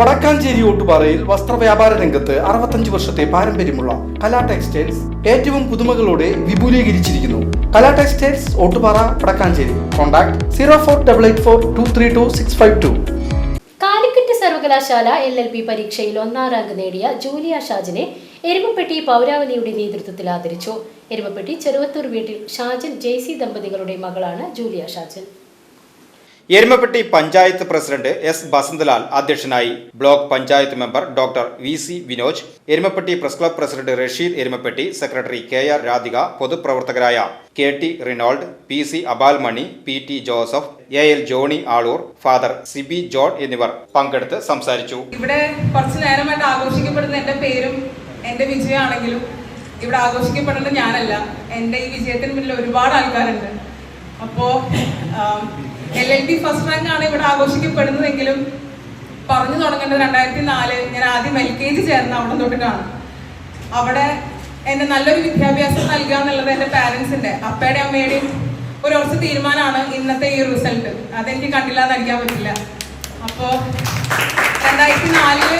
വടക്കാഞ്ചേരി ഓട്ടുപാറയിൽ വസ്ത്രവ്യാപാര രംഗത്ത് അറുപത്തഞ്ച് വർഷത്തെ പാരമ്പര്യമുള്ള കലാ ടെക്സ്റ്റൈൽസ് ഏറ്റവും പുതുമകളോടെ വിപുലീകരിച്ചിരിക്കുന്നു. Kala textiles Ottupara Vadakkanchery. Contact zero four double eight four two three two six five two. Calicut സർവകലാശാല എൽ എൽ പി പരീക്ഷയിൽ ഒന്നാം റാങ്ക് നേടിയ ജൂലിയ ഷാജിനെ എരുമപ്പെട്ടി പൗരാവലിയുടെ നേതൃത്വത്തിൽ ആദരിച്ചു. എരുമപ്പെട്ടി ചെറുവത്തൂർ വീട്ടിൽ ഷാജൻ ജെയ്സി ദമ്പതികളുടെ മകളാണ് Julia Shajan. Erumapetty panchayat president S Basanthalal അധ്യക്ഷനായി block panchayat member doctor V C Vinoj Erumapetty press club president Rasheed Erumapetty secretary K R Radhika പൊതുപ്രവർത്തകരായ K T Renold P C Abalmani P T Joseph A L Johny Aloor father Siby John എന്നിവർ പങ്കെടുത്ത് സംസാരിച്ചു. ഇവിടെ കുറച്ച് നേരമായിട്ട് ആഘോഷിക്കപ്പെടുന്ന എന്റെ പേരും എന്റെ വിജയമാണെങ്കിലും ഇവിടെ ആഘോഷിക്കപ്പെടേണ്ടത് ഞാനല്ല. എന്റെ ഈ വിജയത്തിന് മുന്നിൽ ഒരുപാട് ആൾക്കാരുണ്ട്. അപ്പോൾ L L D first rank ആണ് ഇവിടെ ആഘോഷിക്കപ്പെടുന്നതെങ്കിലും പറഞ്ഞു തുടങ്ങേണ്ടത് രണ്ടായിരത്തി നാല് ഞാൻ ആദ്യം എൽ കെ ജി ചേർന്ന അവിടെ തൊട്ടിട്ടാണ് അവിടെ എന്നെ നല്ലൊരു വിദ്യാഭ്യാസം നൽകുക എന്നുള്ളത് എന്റെ പാരൻസിന്റെ അപ്പയുടെയും അമ്മയുടെയും ഒരു ഉറച്ച തീരുമാനമാണ് ഇന്നത്തെ ഈ റിസൾട്ട് അതെനിക്ക് കണ്ടില്ലാതെ നടിക്കാൻ പറ്റില്ല. അപ്പോൾ രണ്ടായിരത്തി നാലിൽ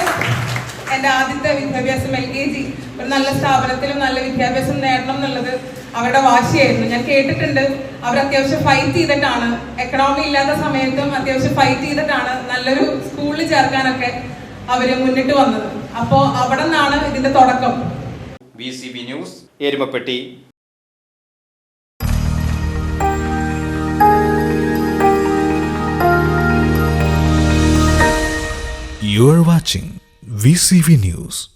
എന്റെ ആദ്യത്തെ വിദ്യാഭ്യാസം എൽ കെ ജി. ഒരു നല്ല സ്ഥാപനത്തിലും നല്ല വിദ്യാഭ്യാസം നേടണം എന്നുള്ളത് അവരുടെ വാശിയായിരുന്നു. ഞാൻ കേട്ടിട്ടുണ്ട്. അവർ അത്യാവശ്യം ഫൈറ്റ് ചെയ്തിട്ടാണ്. എക്കണോമി ഇല്ലാത്ത സമയത്തും അത്യാവശ്യം ഫൈറ്റ് ചെയ്തിട്ടാണ് നല്ലൊരു സ്കൂളിൽ ചേർക്കാനൊക്കെ അവർ മുന്നിട്ട് വന്നത്. അപ്പോൾ അവിടെ നിന്നാണ് ഇതിന്റെ തുടക്കം. V C B news Erumapetty. You are watching VCV News.